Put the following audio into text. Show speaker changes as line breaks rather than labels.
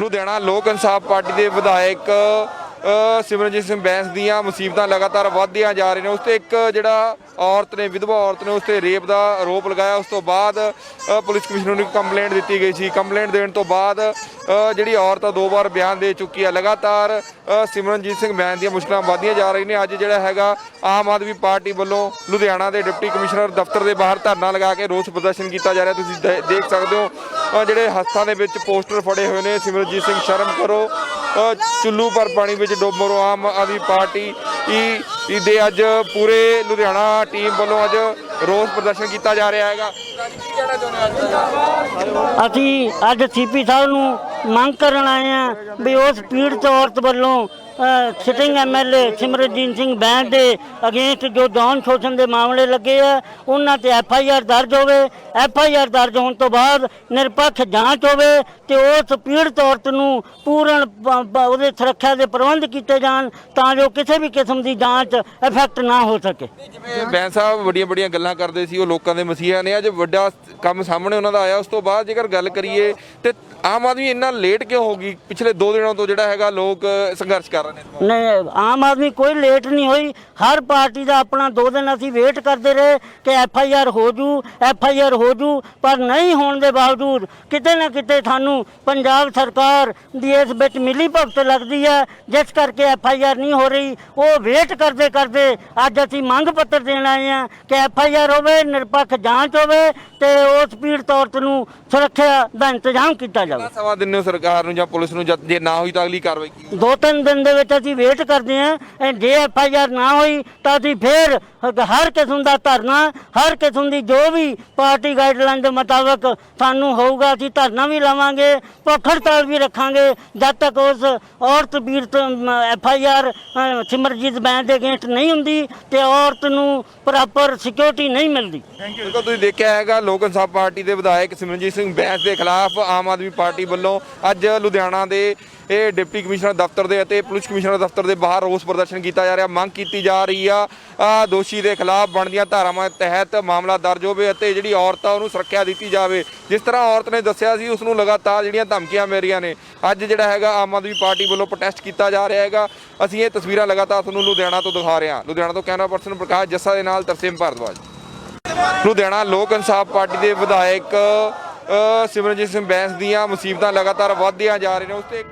ਲੁਧਿਆਣਾ ਲੋਕ ਇਨਸਾਫ ਪਾਰਟੀ ਦੇ ਵਿਧਾਇਕ ਸਿਮਰਨਜੀਤ ਸਿੰਘ ਬੈਂਸ ਦੀਆਂ ਮੁਸੀਬਤਾਂ ਲਗਾਤਾਰ ਵਧਦੀਆਂ ਜਾ ਰਹੀਆਂ ਨੇ। ਉਸ ਤੇ ਇੱਕ ਜਿਹੜਾ ਔਰਤ ਨੇ, ਵਿਧਵਾ ਔਰਤ ਨੇ ਉਸ ਤੇ ਰੇਪ ਦਾ ਆਰੋਪ ਲਗਾਇਆ। ਉਸ ਤੋਂ ਬਾਅਦ ਪੁਲਿਸ ਕਮਿਸ਼ਨਰ ਨੂੰ ਕੰਪਲੇਂਟ ਦਿੱਤੀ ਗਈ ਸੀ। ਕੰਪਲੇਂਟ ਦੇਣ ਤੋਂ ਬਾਅਦ ਜਿਹੜੀ ਔਰਤ ਆ, ਦੋ ਵਾਰ ਬਿਆਨ ਦੇ ਚੁੱਕੀ ਆ। ਲਗਾਤਾਰ ਸਿਮਰਨਜੀਤ ਸਿੰਘ ਬੈਂਸ ਦੀਆਂ ਮੁਸ਼ਕਲਾਂ ਵਧਦੀਆਂ ਜਾ ਰਹੀਆਂ ਨੇ। ਅੱਜ ਜਿਹੜਾ ਹੈਗਾ, ਆਮ ਆਦਮੀ ਪਾਰਟੀ ਵੱਲੋਂ ਲੁਧਿਆਣਾ ਦੇ ਡਿਪਟੀ ਕਮਿਸ਼ਨਰ ਦਫ਼ਤਰ ਦੇ ਬਾਹਰ ਧਰਨਾ ਲਗਾ ਕੇ ਰੋਸ ਪ੍ਰਦਰਸ਼ਨ ਕੀਤਾ ਜਾ ਰਿਹਾ। ਤੁਸੀਂ ਦੇ- ਦੇਖ ਸਕਦੇ ਹੋ ਜਿਹੜੇ ਹੱਥਾਂ ਦੇ ਵਿੱਚ ਪੋਸਟਰ ਫੜੇ ਹੋਏ ਨੇ। ਸਿਮਰਨਜੀਤ ਸਿੰਘ, ਸ਼ਰਮ ਕਰੋ। ਚੁੱਲੂ ਪਰ ਪਾਣੀ ਵਿੱਚ ਡੋਬੋ ਆਮ ਆਦਮੀ ਪਾਰਟੀ ਈ ਦੇ ਅੱਜ ਪੂਰੇ ਲੁਧਿਆਣਾ ਟੀਮ ਵੱਲੋਂ ਅੱਜ ਰੋਸ ਪ੍ਰਦਰਸ਼ਨ ਕੀਤਾ ਜਾ ਰਿਹਾ ਹੈਗਾ। ਕੀ ਅੱਜ
ਅਸੀਂ ਅੱਜ ਸੀਪੀ ਸਾਹਿਬ ਨੂੰ ਮੰਗ ਕਰਨ ਆਏ ਆ ਵੀ ਉਸ ਪੀੜਤ ਔਰਤ ਵੱਲੋਂ ਸਿਟਿੰਗ ਐਮਐਲਏ ਸਿਮਰਜੀਤ ਸਿੰਘ ਬੈਂਸ ਦੇ ਅਗੇਂਸਟ ਜੋ ਜੌਨ ਸ਼ੋਸ਼ਣ ਦੇ ਮਾਮਲੇ ਲੱਗੇ ਆ, ਉਹਨਾਂ ਤੇ ਐਫਆਈਆਰ ਦਰਜ ਹੋਵੇ ਐਫਆਈਆਰ ਦਰਜ ਹੋਣ ਤੋਂ ਬਾਅਦ ਨਿਰਪੱਖ ਜਾਂਚ ਹੋਵੇ ਤੇ ਉਸ ਪੀੜਤ ਔਰਤ ਨੂੰ ਪੂਰਨ ਉਹਦੇ ਸੁਰੱਖਿਆ ਦੇ ਪ੍ਰਬੰਧ ਕੀਤੇ ਜਾਣ ਤਾਂ ਜੋ ਕਿਸੇ ਵੀ ਕਿਸਮ ਦੀ ਜਾਂਚ ਇਫੈਕਟ ਨਾ ਹੋ ਸਕੇ।
ਜਿਵੇਂ ਬੈਂਸ ਸਾਹਿਬ ਵੱਡੀਆਂ ਵੱਡੀਆਂ ਗੱਲਾਂ ਕਰਦੇ ਸੀ, ਉਹ ਲੋਕਾਂ ਦੇ ਮਸੀਹਾ ਨੇ, ਅੱਜ ਵੱਡਾ ਕੰਮ ਸਾਹਮਣੇ ਉਹਨਾਂ ਦਾ ਆਇਆ, ਉਸ ਤੋਂ ਬਾਅਦ ਜੇਕਰ ਗੱਲ ਕਰੀਏ ਤੇ ਆਮ ਆਦਮੀ ਇੰਨਾ ਲੇਟ ਕਿਉਂ ਹੋ ਗਈ? ਪਿਛਲੇ 2 ਦਿਨਾਂ ਤੋਂ ਜਿਹੜਾ ਹੈਗਾ ਲੋਕ ਸੰਘਰਸ਼ ਕਰ ਨੇ
ਨਹੀਂ ਆਮ ਆਦਮੀ ਕੋਈ ਲੇਟ ਨਹੀਂ ਹੋਈ। ਹਰ ਪਾਰਟੀ ਦਾ ਆਪਣਾ ਦੋ ਦਿਨ ਅਸੀਂ ਵੇਟ ਕਰਦੇ ਰਹੇ ਕਿ ਐਫ ਆਈ ਆਰ ਹੋ ਜੂ ਐਫ ਆਈ ਆਰ ਹੋ ਜੂ ਪਰ ਨਹੀਂ ਹੋਣ ਦੇ ਬਾਵਜੂਦ ਕਿਤੇ ਨਾ ਕਿਤੇ ਸਾਨੂੰ ਪੰਜਾਬ ਸਰਕਾਰ ਦੀ ਇਸ ਵਿੱਚ ਮਿਲੀ ਭਗਤ ਲੱਗਦੀ ਹੈ ਜਿਸ ਕਰਕੇ ਐਫ ਆਈ ਆਰ ਨਹੀਂ ਹੋ ਰਹੀ। ਉਹ ਵੇਟ ਕਰਦੇ ਕਰਦੇ ਅੱਜ ਅਸੀਂ ਮੰਗ ਪੱਤਰ ਦੇਣ ਆਏ ਹਾਂ ਕਿ ਐਫ ਆਈ ਆਰ ਹੋਵੇ ਨਿਰਪੱਖ ਜਾਂਚ ਹੋਵੇ ਤੇ ਉਸ ਪੀੜਤ ਔਰਤ ਨੂੰ ਸੁਰੱਖਿਆ ਦਾ ਇੰਤਜ਼ਾਮ ਕੀਤਾ ਜਾਵੇ।
ਕਿੰਨਾ ਸਮਾਂ ਦਿੰਦੇ ਹੋ ਸਰਕਾਰ ਨੂੰ ਜਾਂ ਪੁਲਿਸ ਨੂੰ ਜਦ ਜੇ ਨਾ ਹੋਈ ਤਾਂ ਅਗਲੀ ਕਾਰਵਾਈ ਕੀ
ਦੋ ਤਿੰਨ ਦਿਨ ਦੇ ਵਿੱਚ ਅਸੀਂ ਵੇਟ ਕਰਦੇ ਹਾਂ ਜੇ ਐਫ ਆਈ ਆਰ ਨਾ ਹੋਈ ਤਾਂ ਅਸੀਂ ਫੇਰ ਹਰ ਕਿਸਮ ਦਾ ਧਰਨਾ, ਹਰ ਕਿਸਮ ਦੀ ਜੋ ਵੀ ਪਾਰਟੀ ਗਾਈਡਲਾਈਨ ਦੇ ਮੁਤਾਬਕ ਸਾਨੂੰ ਹੋਊਗਾ, ਅਸੀਂ ਧਰਨਾ ਵੀ ਲਾਵਾਂਗੇ ਭੁੱਖ ਹੜਤਾਲ ਵੀ ਰੱਖਾਂਗੇ। ਜਦ ਤੱਕ ਉਸ ਔਰਤ ਪੀੜਤ F I R Simarjeet Bains ਦੇ ਅਗੇਂਸਟ ਨਹੀਂ ਹੁੰਦੀ ਤੇ ਔਰਤ ਨੂੰ ਪ੍ਰੋਪਰ ਸਿਕਿਉਰਿਟੀ ਨਹੀਂ ਮਿਲਦੀ।
ਬਿਲਕੁਲ ਤੁਸੀਂ ਦੇਖਿਆ ਹੈਗਾ, ਲੋਕ ਇਨਸਾਫ ਪਾਰਟੀ ਦੇ ਵਿਧਾਇਕ ਸਿਮਰਨਜੀਤ ਸਿੰਘ ਬੈਂਸ ਦੇ ਖਿਲਾਫ ਆਮ ਆਦਮੀ ਪਾਰਟੀ ਵੱਲੋਂ ਅੱਜ ਲੁਧਿਆਣਾ ਦੇ ਇਹ ਡਿਪਟੀ ਕਮਿਸ਼ਨਰ ਦਫ਼ਤਰ ਦੇ ਅਤੇ ਪੁਲਿਸ ਕਮਿਸ਼ਨਰ ਦਫ਼ਤਰ ਦੇ ਬਾਹਰ ਰੋਸ ਪ੍ਰਦਰਸ਼ਨ ਕੀਤਾ ਜਾ ਰਿਹਾ, ਮੰਗ ਕੀਤੀ ਜਾ ਰਹੀ ਆ। ਦੋਸ਼ੀ ਦੇ ਖਿਲਾਫ ਬਣਦੀਆਂ ਧਾਰਾਵਾਂ ਤਹਿਤ ਮਾਮਲਾ ਦਰਜ ਹੋਵੇ ਅਤੇ ਜਿਹੜੀ ਔਰਤ ਆ ਉਹਨੂੰ ਸੁਰੱਖਿਆ ਦਿੱਤੀ ਜਾਵੇ। ਜਿਸ ਤਰ੍ਹਾਂ ਔਰਤ ਨੇ ਦੱਸਿਆ ਸੀ ਉਸ ਨੂੰ ਲਗਾਤਾਰ ਜਿਹੜੀਆਂ ਧਮਕੀਆਂ ਮਿਲ ਰਹੀਆਂ ਨੇ। ਅੱਜ ਜਿਹੜਾ ਹੈਗਾ, ਆਮ ਆਦਮੀ ਪਾਰਟੀ ਵੱਲੋਂ ਪ੍ਰੋਟੈਸਟ ਕੀਤਾ ਜਾ ਰਿਹਾ ਹੈਗਾ। ਅਸੀਂ ਇਹ ਤਸਵੀਰਾਂ ਲਗਾਤਾਰ ਤੁਹਾਨੂੰ ਲੁਧਿਆਣਾ ਤੋਂ ਦਿਖਾ ਰਹੇ ਹਾਂ। ਲੁਧਿਆਣਾ ਤੋਂ ਕੈਮਰਾ ਪਰਸਨ ਪ੍ਰਕਾਸ਼ ਜੱਸਾ ਦੇ ਨਾਲ ਤਰਸੇਮ ਭਾਰਦਵਾਜ। ਲੁਧਿਆਣਾ ਲੋਕ ਇਨਸਾਫ ਪਾਰਟੀ ਦੇ ਵਿਧਾਇਕ ਸਿਮਰਨਜੀਤ ਸਿੰਘ ਬੈਂਸ ਦੀਆਂ ਮੁਸੀਬਤਾਂ ਲਗਾਤਾਰ ਵਧਦੀਆਂ ਜਾ ਰਹੀਆਂ ਨੇ। ਉਸ ਤੇ